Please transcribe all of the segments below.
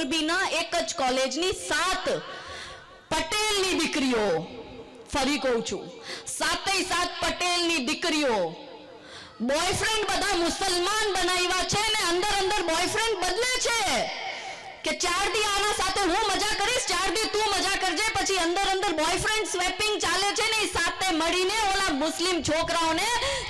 મોરબીના એક જ કોલેજની સાત પટેલની દીકરીઓ. ફરી કહું છું સાતે સાત પટેલની દીકરીઓ બોયફ્રેન્ડ બધા મુસલમાન બનાવ્યા છે ને અંદર અંદર બોયફ્રેન્ડ બદલે છે કે ચાર દી આના સાથે હું મજા કરીશ ચાર દી તું મજા કરજે, પછી અંદર અંદર બોયફ્રેન્ડ સ્વેપિંગ ચાલે છે ને, એ સાથે મળીને ઓલા મુસ્લિમ છોકરાઓને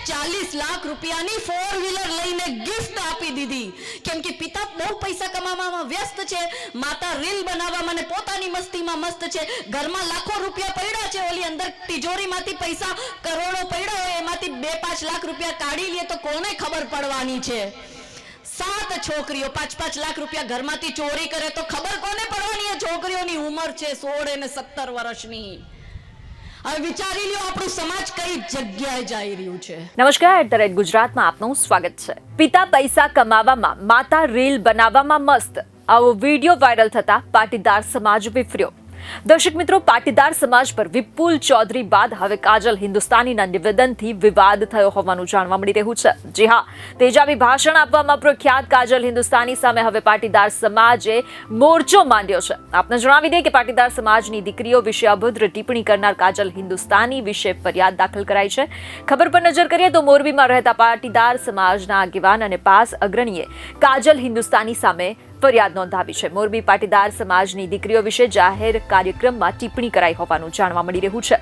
ચાલીસ લાખ રૂપિયાની ફોર વ્હીલર લઈને ગિફ્ટ આપી દીધી. કેમ કે પિતા બહુ પૈસા કમાવામાં વ્યસ્ત છે, માતા રીલ બનાવવામાં અને પોતાની મસ્તીમાં મસ્ત છે. ઘરમાં લાખો રૂપિયા પડ્યા છે, ઓલી અંદર તિજોરીમાંથી પૈસા કરોડો પડ્યા હોય, એમાંથી બે પાંચ લાખ રૂપિયા કાઢી લે તો કોને ખબર પડવાની છે? સાત છોકરીઓ, પાંચ પાંચ લાખ રૂપિયા ઘરમાંથી ચોરી કરે તો ખબર કોને પડવાની? છોકરીઓની ઉંમર છે સોળ અને સત્તર વર્ષની. વિચારી લ્યો, આપણું સમાજ કઈ જગ્યાએ જઈ રહ્યું છે. નમસ્કાર, એટ ધ ગુજરાતમાં આપનું સ્વાગત છે. પિતા પૈસા કમાવામાં, માતા રીલ બનાવવામાં મસ્ત. આવો વીડિયો વાયરલ થતા પાટીદાર સમાજ વિફર્યો. દર્શક મિત્રો, પાટીદાર સમાજ પર વિપુલ ચૌધરી બાદ હવે કાજલ હિન્દુસ્તાનીના નિવેદનથી વિવાદ થયો હોવાનું જાણવા મળી રહ્યું છે. જી હા, તેજાબી ભાષણ આપવામાં પ્રખ્યાત કાજલ હિન્દુસ્તાની સામે હવે પાટીદાર સમાજે મોરચો માંડ્યો છે. આપને જણાવી દઈએ કે પાટીદાર સમાજની દીકરીઓ વિશે અભદ્ર ટિપ્પણી કરનાર કાજલ હિન્દુસ્તાની વિશે ફરિયાદ દાખલ કરાઈ છે. ખબર પર નજર કરીએ તો મોરબીમાં રહેતા પાટીદાર સમાજના આગેવાન અને પાસ અગ્રણીએ કાજલ હિન્દુસ્તાની સામે ફરિયાદ નોંધાવી છે. મોરબી પાટીદાર સમાજની દીકરીઓ વિશે જાહેર કાર્યક્રમમાં ટિપ્પણી કરાઈ હોવાનું જાણવા મળી રહ્યું છે.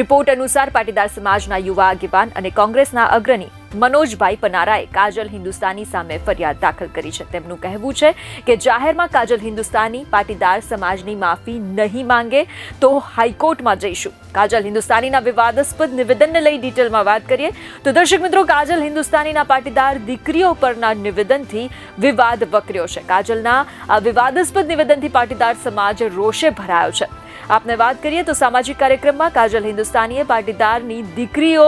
રિપોર્ટ અનુસાર પાટીદાર સમાજના યુવા આગેવાન અને કોંગ્રેસના અગ્રણી મનોજભાઈ પનારાએ કાજલ હિન્દુસ્તાની સામે ફરિયાદ દાખલ કરી છે. તેમનું કહેવું છે કે જાહેરમાં કાજલ હિન્દુસ્તાની પાટીદાર સમાજની માફી નહીં માંગે તો હાઈકોર્ટમાં જઈશું. કાજલ હિન્દુસ્તાનીના વિવાદાસ્પદ નિવેદનને લઈ ડિટેલમાં વાત કરીએ તો દર્શક મિત્રો, કાજલ હિન્દુસ્તાનીના પાટીદાર દીકરીઓ પરના નિવેદનથી વિવાદ વકર્યો છે. કાજલના આ વિવાદાસ્પદ નિવેદનથી પાટીદાર સમાજ રોષે ભરાયો છે. આપને વાત કરીએ તો સામાજિક કાર્યક્રમમાં કાજલ હિન્દુસ્તાનીએ પાટીદારની દીકરીઓ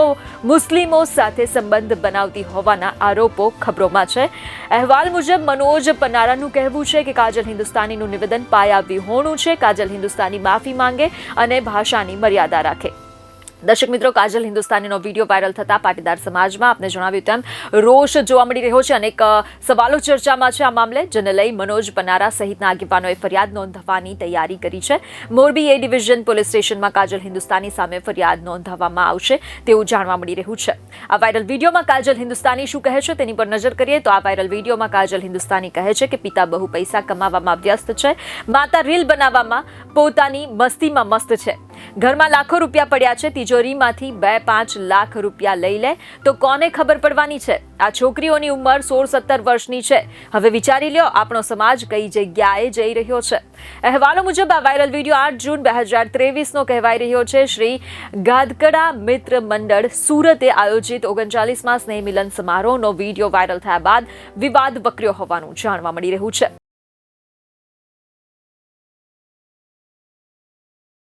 મુસ્લિમો સાથે સંબંધ બનાવતી હોવાના આરોપો ખબરોમાં છે. અહેવાલ મુજબ મનોજ પનારાનું કહેવું છે કે કાજલ હિન્દુસ્તાનીનું નિવેદન પાયા વિહોણું છે. કાજલ હિન્દુસ્તાની માફી માંગે અને ભાષાની મર્યાદા રાખે. દર્શક મિત્રો, કાજલ હિન્દુસ્તાનીનો વીડિયો વાયરલ થતા પાટીદાર સમાજમાં આપને જણાવ્યું તેમ રોષ જોવા મળી રહ્યો છે અનેક સવાલો ચર્ચામાં છે આ મામલે, જેને લઈ મનોજ પનારા સહિતના આગેવાનોએ ફરિયાદ નોંધવાની તૈયારી કરી છે. મોરબી એ ડિવિઝન પોલીસ સ્ટેશનમાં કાજલ હિન્દુસ્તાની સામે ફરિયાદ નોંધાવવામાં આવશે તેવું જાણવા મળી રહ્યું છે. આ વાયરલ વિડીયોમાં કાજલ હિન્દુસ્તાની શું કહે છે તેની પર નજર કરીએ તો આ વાયરલ વિડીયોમાં કાજલ હિન્દુસ્તાની કહે છે કે પિતા બહુ પૈસા કમાવામાં વ્યસ્ત છે, માતા રીલ બનાવવામાં પોતાની મસ્તીમાં મસ્ત છે. ઘરમાં લાખો રૂપિયા પડ્યા છે, તિજોરીમાંથી બે પાંચ લાખ રૂપિયા લઈ લે. તો કોને ખબર પડવાની છે? આ છોકરીઓની ઉંમર સોળ સત્તર વર્ષની છે. હવે વિચારી લ્યો, આપણો સમાજ કઈ જગ્યાએ જઈ રહ્યો છે. અહેવાલો મુજબ આ વાયરલ વીડિયો આઠ જૂન બે હજાર ત્રેવીસનો કહેવાઈ રહ્યો છે. શ્રી ગાદકડા મિત્ર મંડળ સુરતે આયોજિત ઓગણચાલીસમાં સ્નેહ મિલન સમારોહનો વીડિયો વાયરલ થયા બાદ વિવાદ વકર્યો હોવાનું જાણવા મળી રહ્યું છે.